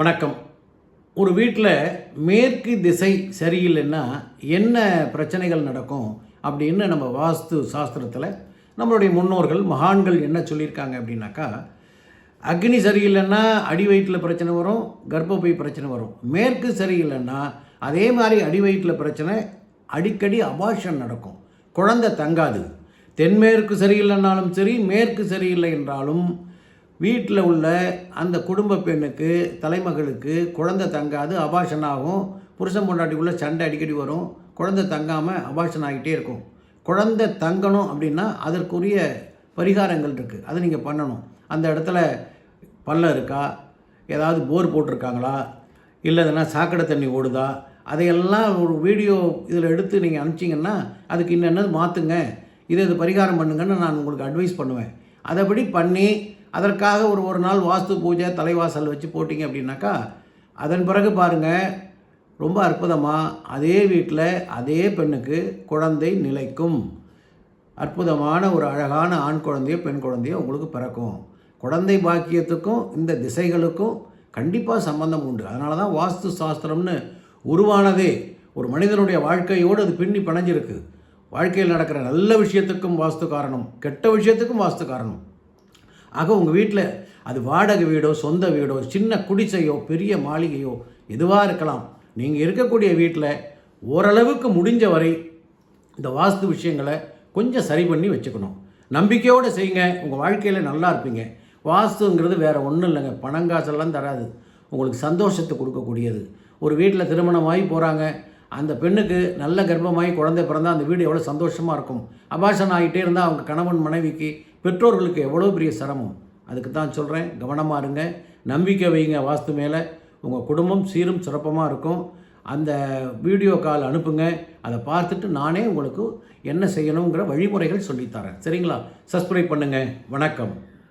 வணக்கம். ஒரு வீட்டில் மேற்கு திசை சரியில்லைன்னா என்ன பிரச்சனைகள் நடக்கும் அப்படின்னு நம்ம வாஸ்து சாஸ்திரத்தில் நம்மளுடைய முன்னோர்கள் மகான்கள் என்ன சொல்லியிருக்காங்க அப்படின்னாக்கா அக்னி சரியில்லைன்னா அடி வயிற்றில் பிரச்சனை வரும் கர்ப்பப்பை பிரச்சனை வரும். மேற்கு சரியில்லைன்னா அதே மாதிரி அடி வயிற்றில் பிரச்சனை அடிக்கடி அபாஷன் நடக்கும். குழந்தை தங்காது. தென்மேற்கு சரியில்லைன்னாலும் சரி மேற்கு சரியில்லை என்றாலும் வீட்டில் உள்ள அந்த குடும்ப பெண்ணுக்கு தலைமகளுக்கு குழந்தை தங்காது அபாஷன் ஆகும் புருஷன் பொண்டாட்டிக்குள்ளே சண்டை அடிக்கடி வரும். குழந்தை தங்காமல் அபாஷன் ஆகிட்டே இருக்கும். குழந்தை தங்கணும் அப்படின்னா அதற்குரிய பரிகாரங்கள் இருக்குது அதை நீங்கள் பண்ணணும். அந்த இடத்துல பள்ளம் இருக்கா? ஏதாவது போர் போட்டிருக்காங்களா? இல்லை எதனா சாக்கடை தண்ணி ஓடுதா? அதையெல்லாம் ஒரு வீடியோ இதில் எடுத்து நீங்கள் அனுப்பிச்சிங்கன்னா அதுக்கு இன்னென்னது மாற்றுங்க இதை இது பரிகாரம் பண்ணுங்கன்னு நான் உங்களுக்கு அட்வைஸ் பண்ணுவேன். அதைப்படி பண்ணி அதற்காக ஒரு ஒரு நாள் வாஸ்து பூஜை தலைவாசல் வச்சு போட்டிங்க அப்படின்னாக்கா அதன் பிறகு பாருங்கள் ரொம்ப அற்புதமாக அதே வீட்டில் அதே பெண்ணுக்கு குழந்தை நிலைக்கும். அற்புதமான ஒரு அழகான ஆண் குழந்தையோ பெண் குழந்தையோ உங்களுக்கு பிறக்கும். குழந்தை பாக்கியத்துக்கும் இந்த திசைகளுக்கும் கண்டிப்பாக சம்பந்தம் உண்டு. அதனால தான் வாஸ்து சாஸ்திரம்னு உருவானதே. ஒரு மனிதனுடைய வாழ்க்கையோடு அது பின்னி பிணைஞ்சிருக்கு. வாழ்க்கையில் நடக்கிற நல்ல விஷயத்துக்கும் வாஸ்து காரணம் கெட்ட விஷயத்துக்கும் வாஸ்து காரணம். ஆக உங்கள் வீட்டில் அது வாடகை வீடோ சொந்த வீடோ சின்ன குடிசையோ பெரிய மாளிகையோ எதுவாக இருக்கலாம். நீங்கள் இருக்கக்கூடிய வீட்டில் ஓரளவுக்கு முடிஞ்ச வரை இந்த வாஸ்து விஷயங்களை கொஞ்சம் சரி பண்ணி வச்சுக்கணும். நம்பிக்கையோடு செய்யுங்க. உங்கள் வாழ்க்கையில் நல்லா இருப்பீங்க. வாஸ்துங்கிறது வேறு ஒன்றும் இல்லைங்க. பணங்காசெல்லாம் தராது. உங்களுக்கு சந்தோஷத்தை கொடுக்கக்கூடியது. ஒரு வீட்டில் திருமணமாகி போகிறாங்க அந்த பெண்ணுக்கு நல்ல கர்ப்பமாகி குழந்தை பிறந்தால் அந்த வீடு எவ்வளோ சந்தோஷமாக இருக்கும். அபாஷன் ஆகிட்டே இருந்தால் அவங்க கணவன் மனைவிக்கு பெற்றோர்களுக்கு எவ்வளோ பெரிய சிரமம்? அதுக்கு தான் சொல்கிறேன் கவனமாக இருங்க நம்பிக்கை வைங்க வாஸ்து மேலே. உங்கள் குடும்பம் சீரும் சிறப்பமாக இருக்கும். அந்த வீடியோ கால் அனுப்புங்க அதை பார்த்துட்டு நானே உங்களுக்கு என்ன செய்யணுங்கிற வழிமுறைகள் சொல்லித்தரேன் சரிங்களா? சப்ஸ்கிரைப் பண்ணுங்கள் வணக்கம்.